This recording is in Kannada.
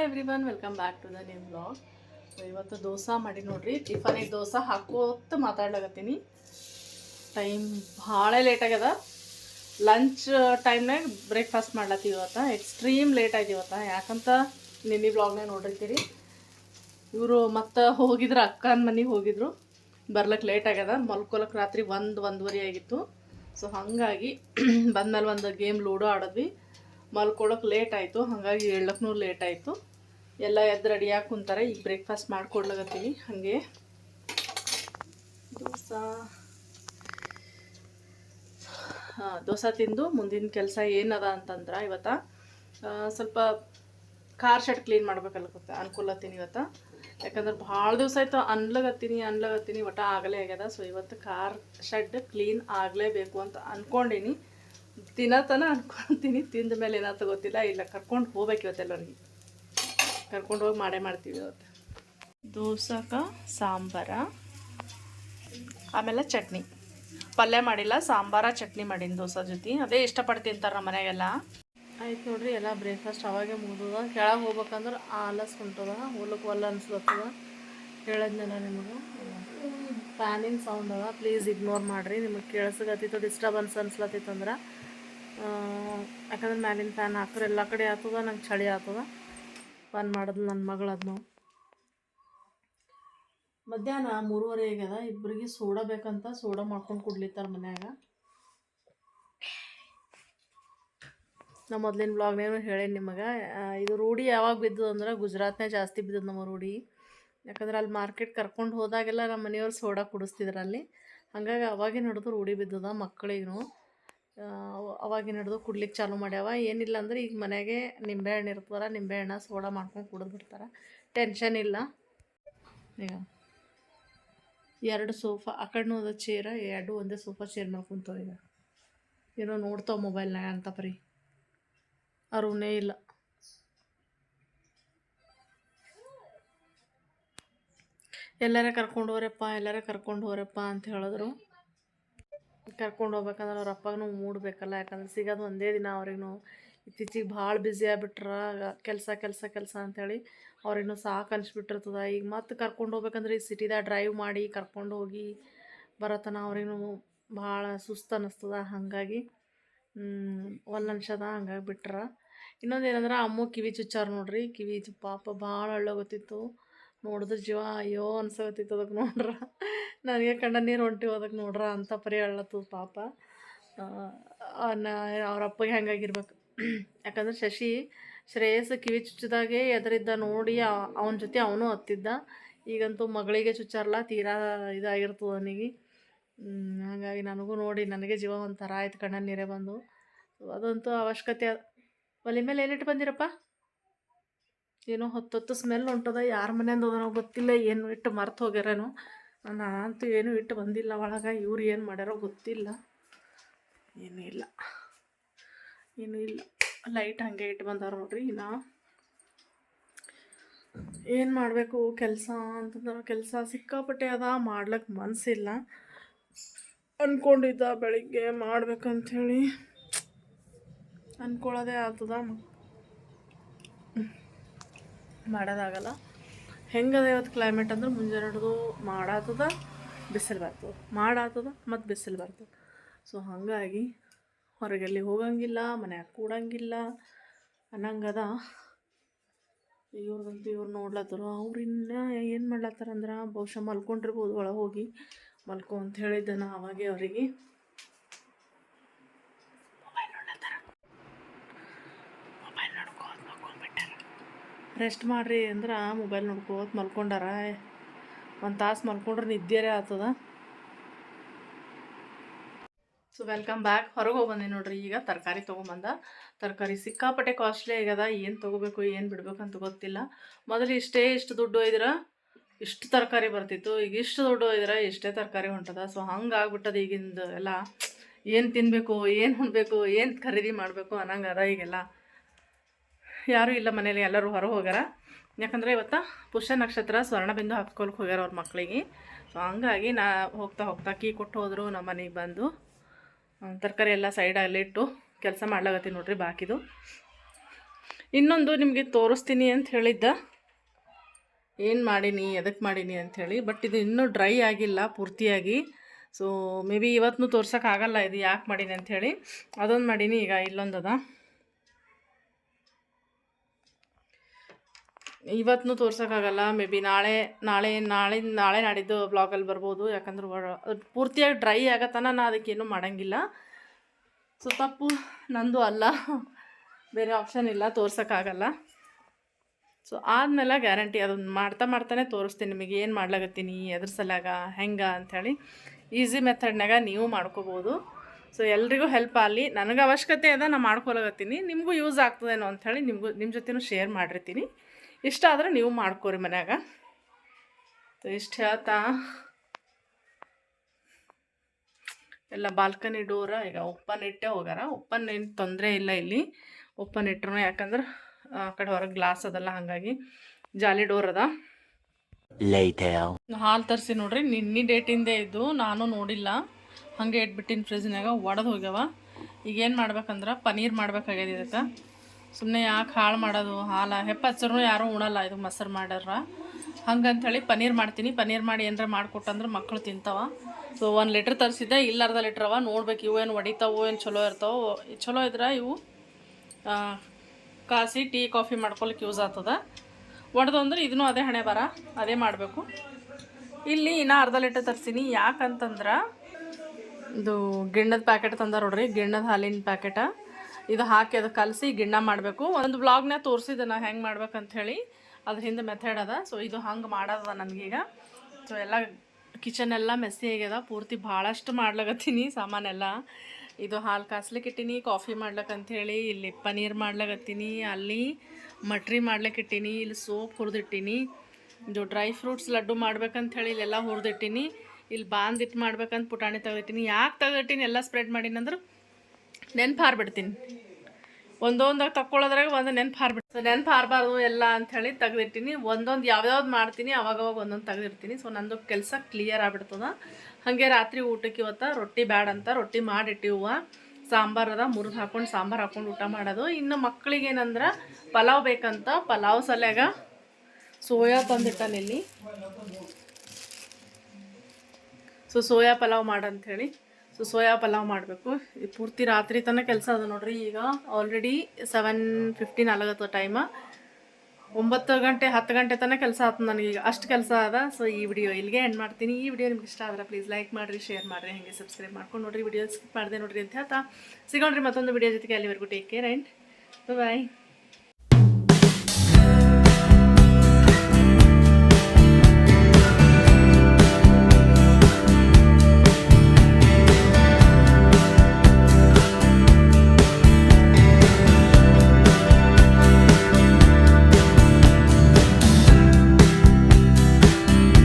Hi everyone welcome back to the new blog ಇವತ್ತು ದೋಸೆ ಮಾಡಿ ನೋಡ್ರಿ. ಟಿಫನಿಗೆ ದೋಸೆ ಹಾಕೋತ ಮಾತಾಡ್ಲಾಗತ್ತೀನಿ ಟೈಮ್ ಭಾಳ ಲೇಟ್ ಆಗ್ಯದ. ಲಂಚ್ ಟೈಮ್ನಾಗ ಬ್ರೇಕ್ಫಾಸ್ಟ್ ಮಾಡ್ಲತ್ತಿ ಇವತ್ತು. ಎಕ್ಸ್ಟ್ರೀಮ್ ಲೇಟ್ ಇವತ್ತು. ಯಾಕಂತ ನಿನ್ನೆ ಬ್ಲಾಗ್ನಾಗ ನೋಡಿರ್ತೀರಿ. ಇವರು ಮತ್ತೆ ಹೋಗಿದ್ರು, ಅಕ್ಕನ ಮನೆಗೆ ಹೋಗಿದ್ರು. ಬರ್ಲಕ್ಕೆ ಲೇಟ್ ಆಗ್ಯದ. ಮಲ್ಕೊಳಕ್ಕೆ ರಾತ್ರಿ ಒಂದು, ಒಂದೂವರೆ ಆಗಿತ್ತು. ಸೊ ಹಾಗಾಗಿ ಬಂದಮೇಲೆ ಒಂದು ಗೇಮ್ ಲೂಡೋ ಆಡಿದ್ವಿ. ಮಲ್ಕೊಳಕ್ಕೆ ಲೇಟ್ ಆಯಿತು. ಹಾಗಾಗಿ ಹೇಳಕ್ಕೂ ಲೇಟ್ ಆಯಿತು. ಎಲ್ಲ ಎದ್ದು ರೆಡಿಯಾಗಿ ಕುಂತಾರೆ. ಈಗ ಬ್ರೇಕ್ಫಾಸ್ಟ್ ಮಾಡ್ಕೊಡ್ಲಾಗತ್ತೀವಿ ಹಾಗೆ. ದೋಸೆ. ಹಾಂ, ದೋಸೆ ತಿಂದು ಮುಂದಿನ ಕೆಲಸ ಏನದ ಅಂತಂದ್ರೆ ಇವತ್ತು ಸ್ವಲ್ಪ ಕಾರ್ ಶೆಡ್ ಕ್ಲೀನ್ ಮಾಡ್ಬೇಕಲ್ಲ ಅನ್ಕೊಲತ್ತೀನಿ ಇವತ್ತು. ಯಾಕಂದ್ರೆ ಭಾಳ ದಿವಸ ಆಯಿತು ಅನ್ಲಗತ್ತೀನಿ ಅನ್ಲಗತ್ತೀನಿ. ಒಟ್ಟ ಆಗಲೇ ಆಗ್ಯದ. ಸೊ ಇವತ್ತು ಕಾರ್ ಶೆಡ್ ಕ್ಲೀನ್ ಆಗಲೇಬೇಕು ಅಂತ ಅಂದ್ಕೊಂಡೀನಿ ತಿನ್ನತನ ಅನ್ಕೊಂತೀನಿ ತಿಂದ ಮೇಲೆ ಏನಾಯ್ತು ಗೊತ್ತಿಲ್ಲ. ಇಲ್ಲ, ಕರ್ಕೊಂಡು ಹೋಗ್ಬೇಕು ಇವತ್ತೆಲ್ಲರಿಗೆ. ಕರ್ಕೊಂಡು ಹೋಗಿ ಮಾಡೇ ಮಾಡ್ತೀವಿ ಇವತ್ತು. ದೋಸಕ ಸಾಂಬಾರ. ಆಮೇಲೆ ಚಟ್ನಿ. ಪಲ್ಯ ಮಾಡಿಲ್ಲ ಸಾಂಬಾರ ಚಟ್ನಿ ಮಾಡೀನಿ ದೋಸೆ ಜೊತೆ. ಅದೇ ಇಷ್ಟಪಟ್ಟು ತಿಂತಾರೆ ನಮ್ಮ ಮನೆಗೆಲ್ಲ. ಆಯ್ತು ನೋಡ್ರಿ ಎಲ್ಲ ಬ್ರೇಕ್ಫಾಸ್ಟ್ ಅವಾಗೆ ಮುಗಿದ ಕೆಳಗೆ ಹೋಗ್ಬೇಕಂದ್ರೆ ಆಲಸ್ ಹೊಂಟದ ಹೋಲಕ್ಕೆ ಒಲ್ಲ ಅನ್ಸ್ಲತ್ತದ ಹೇಳಿದ್ನಲ್ಲ ನಿಮಗೆ? ಫ್ಯಾನಿನ ಸೌಂಡ್ ಅದ. ಪ್ಲೀಸ್ ಇಗ್ನೋರ್ ಮಾಡಿರಿ. ನಿಮಗೆ ಕೇಳಿಸ್ಗತ್ತಿತ್ತು ಡಿಸ್ಟರ್ಬೆನ್ಸ್ ಅನ್ಸ್ಲತ್ತಿತ್ತಂದ್ರೆ ಯಾಕಂದ್ರೆ ಮ್ಯಾಲಿನ ಫ್ಯಾನ್ ಹಾಕ್ರೆ ಎಲ್ಲ ಕಡೆ ಆಗ್ತದ ನಂಗೆ ಚಳಿ ಆಗ್ತದ ಬಂದ್ ಮಾಡಿದ್ಲು ನನ್ನ ಮಗಳದ್ನು ಮಧ್ಯಾಹ್ನ ಮೂರುವರೆ ಆಗ್ಯದ ಇಬ್ಬರಿಗೆ ಸೋಡಾ ಬೇಕಂತ ಸೋಡಾ ಮಾಡ್ಕೊಂಡು ಕುಡ್ಲಿತ್ತಾರ ಮನ್ಯಾಗ. ನಾ ಮೊದ್ಲಿನ ಬ್ಲಾಗ್ನೇನು ಹೇಳೇನಿ ನಿಮಗೆ ಇದು ರೂಢಿ ಯಾವಾಗ ಬಿದ್ದದ ಅಂದ್ರೆ ಗುಜರಾತ್ನಾಗ ಜಾಸ್ತಿ ಬಿದ್ದದ ನಮ್ಮ ರೂಢಿ. ಯಾಕಂದ್ರೆ ಅಲ್ಲಿ ಮಾರ್ಕೆಟ್ ಕರ್ಕೊಂಡು ಹೋದಾಗೆಲ್ಲ ನಮ್ಮ ಮನೆಯವ್ರು ಸೋಡಾ ಕುಡಿಸ್ತಿದ್ರು ಅಲ್ಲಿ. ಹಾಗಾಗಿ ಅವಾಗೇ ಹಿಡಿದು ರೂಢಿ ಬಿದ್ದದ ಮಕ್ಕಳಿಗೂ ಅವಾಗಿನ ಹಿಡ್ದು ಕುಡ್ಲಿಕ್ಕೆ ಚಾಲು ಮಾಡ್ಯಾವ. ಏನಿಲ್ಲ ಅಂದ್ರೆ ಈಗ ಮನೆಗೆ ನಿಂಬೆಹಣ್ಣು ಇರ್ತದಲ್ಲ ನಿಂಬೆಹಣ್ಣ ಸೋಡಾ ಮಾಡ್ಕೊಂಡು ಕುಡಿದು ಬಿಡ್ತಾರೆ. ಟೆನ್ಷನ್ ಇಲ್ಲ. ಈಗ ಎರಡು ಸೋಫಾ, ಆ ಕಡೆನೂ ಒಂದು ಚೇರ ಎರಡು ಒಂದೇ ಸೋಫಾ ಚೇರ್ ಮೇಲೆ ಕುಂತವ ಈಗ. ಏನೋ ನೋಡ್ತಾವ ಮೊಬೈಲ್ನಾಗ ಅಂತ ಪರಿ ಅರುಣೇ ಇಲ್ಲ. ಎಲ್ಲರೇ ಕರ್ಕೊಂಡು ಹೋರಪ್ಪ ಎಲ್ಲರೇ ಕರ್ಕೊಂಡು ಹೋರಪ್ಪ ಅಂತ ಹೇಳಿದ್ರು. ಕರ್ಕೊಂಡು ಹೋಗ್ಬೇಕಂದ್ರೆ ಅವ್ರ ಅಪ್ಪಗೂ ಮೂಡಬೇಕಲ್ಲ, ಯಾಕಂದ್ರೆ ಸಿಗೋದು ಒಂದೇ ದಿನ ಅವ್ರಿಗೂ ಇತ್ತೀಚಿಗೆ ಭಾಳ ಬ್ಯುಸಿ ಆಗಿಬಿಟ್ರ ಕೆಲಸ ಕೆಲಸ ಕೆಲಸ ಅಂಥೇಳಿ ಅವ್ರಿಗೂ ಸಾಕು ಅನಿಸ್ಬಿಟ್ಟಿರ್ತದ. ಈಗ ಮತ್ತೆ ಕರ್ಕೊಂಡು ಹೋಗ್ಬೇಕಂದ್ರೆ ಈ ಸಿಟಿದಾಗ ಡ್ರೈವ್ ಮಾಡಿ ಕರ್ಕೊಂಡು ಹೋಗಿ ಬರತನ ಅವ್ರಿಗೂ ಭಾಳ ಸುಸ್ತು ಅನ್ನಿಸ್ತದ ಹಾಗಾಗಿ. ಒಲ್ಲನ್ಸದ ಹಂಗಾಗಿ ಬಿಟ್ರ. ಇನ್ನೊಂದು ಏನಂದ್ರೆ ಅಮ್ಮ ಕಿವಿ ಚುಚ್ಚಾರ ನೋಡ್ರಿ, ಕಿವಿ ಪಾಪ ಭಾಳ ಅಳ್ಳೋಗತ್ತಿತ್ತು ನೋಡಿದ್ರೆ ಜೀವ ಅಯ್ಯೋ ಅನ್ಸಕತ್ತಿತ್ತು ಅದಕ್ಕೆ ನೋಡ್ರ. ನನಗೆ ಕಣ್ಣ ನೀರು ಹೊಂಟಿ ಹೋದಕ್ಕೆ ನೋಡ್ರ ಅಂತ ಪರಿ ಹೇಳತ್ತು ಪಾಪ ನಾ, ಅವ್ರ ಅಪ್ಪಗೆ ಹೆಂಗಾಗಿರ್ಬೇಕು. ಯಾಕಂದ್ರೆ ಶಶಿ ಶ್ರೇಯಸ್ ಕಿವಿ ಚುಚ್ಚಿದಾಗೆ ಎದರಿದ್ದ ನೋಡಿ ಅವನ ಜೊತೆ ಅವನು ಹತ್ತಿದ್ದ. ಈಗಂತೂ ಮಗಳಿಗೆ ಚುಚ್ಚಾರಲ್ಲ ತೀರಾ ಇದಾಗಿರ್ತದೆ ಅವನಿಗೆ. ಹಾಗಾಗಿ ನನಗೂ ನೋಡಿ ನನಗೆ ಜೀವ ಒಂಥರ ಆಯ್ತು ಕಣ್ಣ ನೀರೇ ಬಂದು. ಅದಂತೂ ಅವಶ್ಯಕತೆ. ಒಲೆ ಮೇಲೆ ಏನಿಟ್ಟು ಬಂದಿರಪ್ಪ? ಏನೋ ಹೊತ್ತೊತ್ತು ಸ್ಮೆಲ್ ಹೊಂಟದ ಯಾರ ಮನೆಯಿಂದ ಅದನೋ ಗೊತ್ತಿಲ್ಲ. ಏನು ಇಟ್ಟು ಮರ್ತು ಹೋಗ್ಯಾರೇನೋ. ನಾನಂತೂ ಏನೂ ಇಟ್ಟು ಬಂದಿಲ್ಲ. ಒಳಗೆ ಇವ್ರು ಏನು ಮಾಡ್ಯಾರೋ ಗೊತ್ತಿಲ್ಲ. ಏನೂ ಇಲ್ಲ. ಏನೂ ಇಲ್ಲ. ಲೈಟ್ ಹಾಗೆ ಇಟ್ಟು ಬಂದಾರ ನೋಡ್ರಿ ನಾ ಏನು ಮಾಡಬೇಕು ಕೆಲಸ ಅಂತಂದ್ರೆ ಕೆಲಸ ಸಿಕ್ಕಾಪಟ್ಟೆ ಅದ ಮಾಡ್ಲಿಕ್ಕೆ ಮನಸ್ಸಿಲ್ಲ ಅಂದ್ಕೊಂಡಿದ್ದ ಬೆಳಿಗ್ಗೆ ಮಾಡ್ಬೇಕಂಥೇಳಿ ಅಂದ್ಕೊಳ್ಳೋದೇ ಆಗ್ತದ. ಮಾಡೋದಾಗಲ್ಲ ಹೆಂಗದ ಇವತ್ತು ಕ್ಲೈಮೇಟ್ ಅಂದ್ರೆ ಮುಂಜಾನೆ ಹಿಡಿದು ಮಾಡಾತದ, ಬಿಸಿಲು ಬರ್ತದೆ. ಮಾಡಾತದ ಮತ್ತು ಬಿಸಿಲು ಬರ್ತದೆ. ಸೊ ಹಾಗಾಗಿ ಹೊರಗೆಲ್ಲಿ ಹೋಗಂಗಿಲ್ಲ, ಮನ್ಯಾಗ ಕೂಡಂಗಿಲ್ಲ. ಅನ್ನಂಗದ ಇವ್ರದಂತೂ ಇವ್ರು ನೋಡ್ಲತ್ತರು, ಅವ್ರು ಇನ್ನೂ ಏನು ಮಾಡ್ಲತ್ತಾರಂದ್ರೆ, ಬಹುಶಃ ಮಲ್ಕೊಂಡಿರ್ಬೋದು ಒಳಗೆ ಹೋಗಿ. ಮಲ್ಕೊ ಅಂತ ಹೇಳಿದ್ದೆ ನಾ ಅವಾಗೆ ಅವರಿಗೆ ಮೊಬೈಲ್ ನೋಡ್ಕೋತ ಮಲ್ಕೊಂಡ್ಬಿಟ್ಟಾರ ರೆಸ್ಟ್ ಮಾಡ್ರಿ ಅಂದ್ರೆ ಮೊಬೈಲ್ ನೋಡ್ಕೋತ ಮಲ್ಕೊಂಡಾರ. ಒಂದು ತಾಸು ಮಲ್ಕೊಂಡ್ರೆ ನಿದ್ದೆರೇ ಆಗ್ತದ ಸೊ ವೆಲ್ಕಮ್ ಬ್ಯಾಕ್ ಹೊರಗೆ ಹೋಗಿ ಬಂದೆ ನೋಡ್ರಿ ಈಗ. ತರಕಾರಿ ತೊಗೊಂಬಂದ. ತರಕಾರಿ ಸಿಕ್ಕಾಪಟ್ಟೆ ಕಾಸ್ಟ್ಲಿ ಆಗ್ಯದ. ಏನು ತೊಗೋಬೇಕು, ಏನು ಬಿಡಬೇಕು ಅಂತ ಗೊತ್ತಿಲ್ಲ. ಮೊದಲು ಇಷ್ಟೇ ಇಷ್ಟು ದುಡ್ಡು ಒಯ್ದ್ರೆ, ಇಷ್ಟು ತರಕಾರಿ ಬರ್ತಿತ್ತು. ಈಗ ಇಷ್ಟು ದುಡ್ಡು ಒಯ್ದ್ರೆ, ಇಷ್ಟೇ ತರಕಾರಿ ಹೊಂಟದ. ಸೊ ಹಂಗೆ ಆಗ್ಬಿಟ್ಟದ ಈಗಿಂದ ಎಲ್ಲ. ಏನು ತಿನ್ನಬೇಕು ಏನು ಉಣ್ಬೇಕು, ಏನು ಖರೀದಿ ಮಾಡಬೇಕು ಅನ್ನಂಗೆ ಅದ ಈಗೆಲ್ಲ. ಯಾರೂ ಇಲ್ಲ ಮನೇಲಿ, ಎಲ್ಲರೂ ಹೊರ ಹೋಗ್ಯಾರ. ಯಾಕಂದರೆ ಇವತ್ತು ಪುಷ್ಯ ನಕ್ಷತ್ರ ಸ್ವರ್ಣಬಿಂದು ಹಾಕ್ಕೊಳಕ್ಕೆ ಹೋಗ್ಯಾರ ಅವ್ರ ಮಕ್ಕಳಿಗೆ ಸೊ ಹಂಗಾಗಿ ನಾ ಹೋಗ್ತಾ ಹೋಗ್ತಾ ಕೀ ಕೊಟ್ಟು ಹೋದರು ನಮ್ಮ ಮನೆಗೆ ಬಂದು. ತರಕಾರಿ ಎಲ್ಲ ಸೈಡಲ್ಲಿ ಇಟ್ಟು ಕೆಲಸ ಮಾಡ್ಲಾಗತ್ತೀನಿ ನೋಡ್ರಿ ಬಾಕಿದು. ಇನ್ನೊಂದು ನಿಮಗೆ ತೋರಿಸ್ತೀನಿ ಅಂತ ಹೇಳಿದ್ದ. ಏನು ಮಾಡೀನಿ ಎದಕ್ಕೆ ಮಾಡೀನಿ ಅಂಥೇಳಿ ಬಟ್ ಇದು ಇನ್ನೂ ಡ್ರೈ ಆಗಿಲ್ಲ, ಪೂರ್ತಿಯಾಗಿ. ಸೊ ಮೇ ಬಿ ಇವತ್ತು ತೋರ್ಸೋಕ್ಕಾಗಲ್ಲ ಇದು ಯಾಕೆ ಮಾಡೀನಿ ಅಂಥೇಳಿ ಅದೊಂದು ಮಾಡೀನಿ, ಈಗ ಇಲ್ಲೊಂದದ ಇವತ್ತು ತೋರ್ಸೋಕ್ಕಾಗಲ್ಲ. ಮೇ ಬಿ ನಾಳೆ ನಾಳೆ ನಾಳೆ ನಾಳೆ ನಾಡಿದ್ದು ಬ್ಲಾಗಲ್ಲಿ ಬರ್ಬೋದು. ಯಾಕಂದ್ರೆ ಅದು ಪೂರ್ತಿಯಾಗಿ ಡ್ರೈ ಆಗತ್ತನ ನಾ ಅದಕ್ಕೇನು ಮಾಡೋಂಗಿಲ್ಲ. ಸೊ ತಪ್ಪು. ನಂದು ಅಲ್ಲ. ಬೇರೆ ಆಪ್ಷನ್ ಇಲ್ಲ. ತೋರ್ಸೋಕ್ಕಾಗಲ್ಲ. ಸೊ ಆದಮೇಲೆ ಗ್ಯಾರಂಟಿ ಅದನ್ನು ಮಾಡ್ತಾ ಮಾಡ್ತಾನೆ ತೋರಿಸ್ತೀನಿ ನಿಮಗೆ. ಏನು ಮಾಡ್ಲಾಗತ್ತೀನಿ ಅದ್ರ ಸಲಾಗ ಹೆಂಗೆ ಅಂಥೇಳಿ ಈಸಿ ಮೆಥಡ್ನಾಗ ನೀವು ಮಾಡ್ಕೋಬೋದು. ಸೊ ಎಲ್ರಿಗೂ ಹೆಲ್ಪ್ ಆಗಲಿ. ನನಗೆ ಅವಶ್ಯಕತೆ ಅದ ನಾನು ಮಾಡ್ಕೊಳಗತ್ತೀನಿ ನಿಮಗೂ ಯೂಸ್ ಆಗ್ತದೇನೋ ಅಂಥೇಳಿ ನಿಮಗೂ ನಿಮ್ಮ ಜೊತೆನೂ ಶೇರ್ ಮಾಡಿರ್ತೀನಿ. ಇಷ್ಟ ಆದರೆ ನೀವು ಮಾಡ್ಕೋರಿ ಮನ್ಯಾಗ. ಇಷ್ಟು ಹೇಳ್ತಾ. ಎಲ್ಲ ಬಾಲ್ಕನಿ ಡೋರ ಈಗ ಓಪನ್ ಇಟ್ಟೆ ಹೋಗ್ಯಾರ. ಓಪನ್ ಏನು ತೊಂದರೆ ಇಲ್ಲ ಇಲ್ಲಿ. ಓಪನ್ ಇಟ್ಟರು ಯಾಕಂದ್ರೆ ಆ ಕಡೆ ಹೊರಗೆ ಗ್ಲಾಸ್ ಅದಲ್ಲ ಹಾಗಾಗಿ ಜಾಲಿ ಡೋರ್ ಅದ. ಹಾಲು ತರಿಸಿ ನೋಡ್ರಿ ನಿನ್ನೆ ಡೇಟಿಂದೇ ಇದ್ದು ನಾನು ನೋಡಿಲ್ಲ. ಹಾಗೆ ಇಟ್ಬಿಟ್ಟಿನ ಫ್ರಿಜ್ನಾಗ ಒಡೆದು ಹೋಗ್ಯಾವ. ಈಗ ಏನು ಮಾಡ್ಬೇಕಂದ್ರೆ ಪನೀರ್ ಮಾಡ್ಬೇಕಾಗ್ಯದ ಇದಕ್ಕೆ. ಸುಮ್ಮನೆ ಯಾಕೆ ಹಾಳು ಮಾಡೋದು? ಹಾಲು ಹೆಪ್ಪ ಹಚ್ಚರೂ ಯಾರೂ ಉಣಲ್ಲ ಇದು ಮೊಸರು ಮಾಡ್ಯಾರ ಹಂಗಂಥೇಳಿ ಪನೀರ್ ಮಾಡ್ತೀನಿ. ಪನೀರ್ ಮಾಡಿ ಏನಾರ ಮಾಡಿಕೊಟ್ಟಂದ್ರೆ ಮಕ್ಕಳು ತಿಂತಾವ. ಸೊ ಒಂದು ಲೀಟ್ರ್ ತರಿಸಿದ್ದೆ. ಇಲ್ಲ ಅರ್ಧ ಲೀಟ್ರ್ ಅವ. ನೋಡ್ಬೇಕು ಇವು ಏನು ಹೊಡಿತಾವೋ ಏನು ಚಲೋ ಇರ್ತಾವೋ. ಚಲೋ ಇದ್ರೆ ಇವು ಕಾಸಿ, ಟೀ, ಕಾಫಿ ಮಾಡ್ಕೊಳಕ್ಕೆ ಯೂಸ್ ಆಗ್ತದ. ಒಡೆದು ಅಂದ್ರೆ ಇದನ್ನು ಅದೇ ಹಣೆ ಬರ. ಅದೇ ಮಾಡಬೇಕು. ಇಲ್ಲಿ ಇನ್ನೂ ಅರ್ಧ ಲೀಟರ್ ತರ್ತೀನಿ ಯಾಕಂತಂದ್ರೆ, ಇದು ಗಿಣ್ಣದ ಪ್ಯಾಕೆಟ್ ತಂದ ನೋಡ್ರಿ. ಗಿಣ್ಣದ ಹಾಲಿನ ಪ್ಯಾಕೆಟ ಇದು ಹಾಕಿ ಅದು ಕಲಸಿ ಗಿಣ್ಣ ಮಾಡಬೇಕು. ಒಂದು ಬ್ಲಾಗ್ನ ತೋರಿಸಿದೆ ನಾ ಹೆಂಗೆ ಮಾಡ್ಬೇಕಂತ ಹೇಳಿ ಅದ್ರ ಹಿಂದೆ ಮೆಥಡ್ ಅದ. ಸೊ ಇದು ಹಂಗೆ ಮಾಡೋದ ನನಗೀಗ ಸೊ ಎಲ್ಲ ಕಿಚನ್ ಎಲ್ಲ ಮೆಸ್ಸಿ ಆಗ್ಯದ. ಪೂರ್ತಿ ಭಾಳಷ್ಟು ಮಾಡ್ಲಾಗತ್ತೀನಿ ಸಾಮಾನೆಲ್ಲ. ಇದು ಹಾಲು ಕಾಸ್ಲಿಕ್ಕೆ ಇಟ್ಟೀನಿ ಕಾಫಿ ಮಾಡ್ಲಕ್ಕಂಥೇಳಿ ಇಲ್ಲಿ ಪನೀರ್ ಮಾಡ್ಲಾಗತ್ತೀನಿ ಅಲ್ಲಿ ಮಟ್ರಿ ಮಾಡ್ಲಿಕ್ಕೆ ಇಟ್ಟೀನಿ ಇಲ್ಲಿ ಸೋಪ್ ಹುರಿದಿಟ್ಟೀನಿ, ಇದು ಡ್ರೈ ಫ್ರೂಟ್ಸ್ ಲಡ್ಡು ಮಾಡ್ಬೇಕಂಥೇಳಿ ಇಲ್ಲೆಲ್ಲ ಹುರಿದಿಟ್ಟೀನಿ. ಇಲ್ಲಿ ಬಾಂದಿಟ್ಟು ಮಾಡ್ಬೇಕಂತ ಪುಟಾಣಿ ತೆಗೆದಿಟ್ಟಿನಿ. ಯಾಕೆ ತೆಗೆದಿಟ್ಟಿನಿ? ಎಲ್ಲ ಸ್ಪ್ರೆಡ್ ಮಾಡೀನಿ ಅಂದ್ರೆ ನೆನ್ಪು ಹಾರ್ಬಿಡ್ತೀನಿ ಒಂದೊಂದಾಗ ತಕ್ಕೊಳ್ಳೋದ್ರಾಗ ಒಂದು ನೆನ್ಪು ಹಾರ್ಬಿಡ್ತೀನಿ ನೆನ್ಪು ಹಾರಬಾರ್ದು ಎಲ್ಲ ಅಂಥೇಳಿ ತೆಗೆದಿಟ್ಟಿನಿ ಒಂದೊಂದು ಯಾವ್ಯಾವ್ದು ಮಾಡ್ತೀನಿ, ಅವಾಗವಾಗ ಒಂದೊಂದು ತೆಗೆದಿರ್ತೀನಿ. ಸೊ ನಂದು ಕೆಲಸ ಕ್ಲಿಯರ್ ಆಗಿಬಿಡ್ತದ. ಹಾಗೆ ರಾತ್ರಿ ಊಟಕ್ಕೆ ಇವತ್ತು ರೊಟ್ಟಿ ಬ್ಯಾಡ ಅಂತ ರೊಟ್ಟಿ ಮಾಡಿಟ್ಟಿವ ಸಾಂಬಾರದ ಮುರಿದು ಹಾಕೊಂಡು ಸಾಂಬಾರು ಹಾಕೊಂಡು ಊಟ ಮಾಡೋದು. ಇನ್ನು ಮಕ್ಕಳಿಗೆ ಏನಂದ್ರೆ ಪಲಾವ್ ಬೇಕಂತ, ಪಲಾವ್ ಸಲ್ಯಾಗ ಸೋಯಾ ಇಲ್ಲಿ. ಸೊ ಸೋಯಾ ಪಲಾವ್ ಮಾಡಂಥೇಳಿ ಸೊ ಸೋಯಾ ಪಲಾವ್ ಮಾಡಬೇಕು. ಪೂರ್ತಿ ರಾತ್ರಿ ತನಕ ಕೆಲಸ ಅದ ನೋಡ್ರಿ ಈಗ. ಆಲ್ರೆಡಿ ಸೆವೆನ್ ಫಿಫ್ಟೀನ್ ಆಗತ್ತ ಟೈಮ ಒಂಬತ್ತು ಗಂಟೆ, ಹತ್ತು ಗಂಟೆ ತನಕ ಕೆಲಸ ಆಯ್ತು ನನಗೀಗ ಅಷ್ಟು ಕೆಲಸ ಅದ. ಸೊ ಈ ವಿಡಿಯೋ ಇಲ್ಲಿಗೆ ಎಂಡ್ ಮಾಡ್ತೀನಿ. ಈ ವಿಡಿಯೋ ನಿಮ್ಗೆ ಇಷ್ಟ ಆದ್ರೆ ಪ್ಲೀಸ್ ಲೈಕ್ ಮಾಡಿರಿ ಶೇರ್ ಮಾಡಿರಿ, ಹಾಗೆ ಸಬ್ಸ್ಕ್ರೈಬ್ ಮಾಡ್ಕೊಂಡು ನೋಡ್ರಿ. ವಿಡಿಯೋ ಸ್ಕಿಪ್ ಮಾಡಿದೆ ನೋಡ್ರಿ ಅಂತ ಹೇಳ್ತಾ. ಸಿಗೋಣ್ರಿ ಮತ್ತೊಂದು ವಿಡಿಯೋ ಜೊತೆಗೆ. ಅಲ್ಲಿವರೆಗೂ ಟೇಕ್ ಕೇರ್ ಆ್ಯಂಡ್ ಬಾಯ್